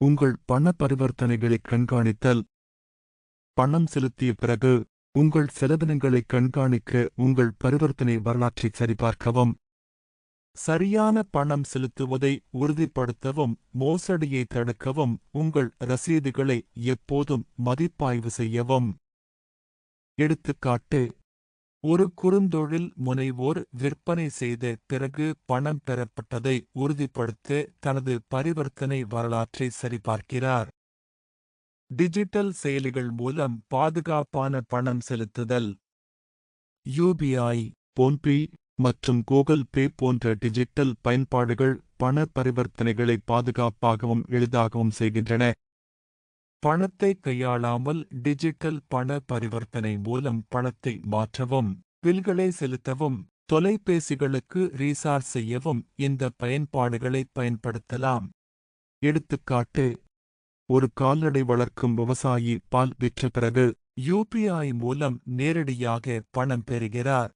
உங்கள் பண பரிவர்த்தனைகளை கண்காணித்தல். பணம் செலுத்திய பிறகு உங்கள் செலவினங்களை கண்காணிக்க உங்கள் பரிவர்த்தனை வரலாற்றை சரிபார்க்கவும். சரியான பணம் செலுத்துவதை உறுதிப்படுத்தவும் மோசடியை தடுக்கவும் உங்கள் ரசீதுகளை எப்போதும் மதிப்பாய்வு செய்யவும். எடுத்துக்காட்டு ஒரு குறுந்தொழில் முனைவோர் விற்பனை செய்த பிறகு பணம் பெறப்பட்டதை உறுதிப்படுத்த தனது பரிவர்த்தனை வரலாற்றை சரிபார்க்கிறார். டிஜிட்டல் செயலிகள் மூலம் பாதுகாப்பான பணம் செலுத்துதல். யூபிஐ போன்பே மற்றும் கூகுள் பே போன்ற டிஜிட்டல் பயன்பாடுகள் பண பரிவர்த்தனைகளை பாதுகாப்பாகவும் எளிதாகவும் செய்கின்றன. பணத்தை கையாளாமல் டிஜிட்டல் பண பரிவர்த்தனை மூலம் பணத்தை மாற்றவும் பில்களை செலுத்தவும் தொலைபேசிகளுக்கு ரீசார்ஜ் செய்யவும் இந்த பயன்பாடுகளை பயன்படுத்தலாம். எடுத்துக்காட்டு ஒரு கால்நடை வளர்க்கும் விவசாயி பால் விற்ற பிறகு யூபிஐ மூலம் நேரடியாக பணம் பெறுகிறார்.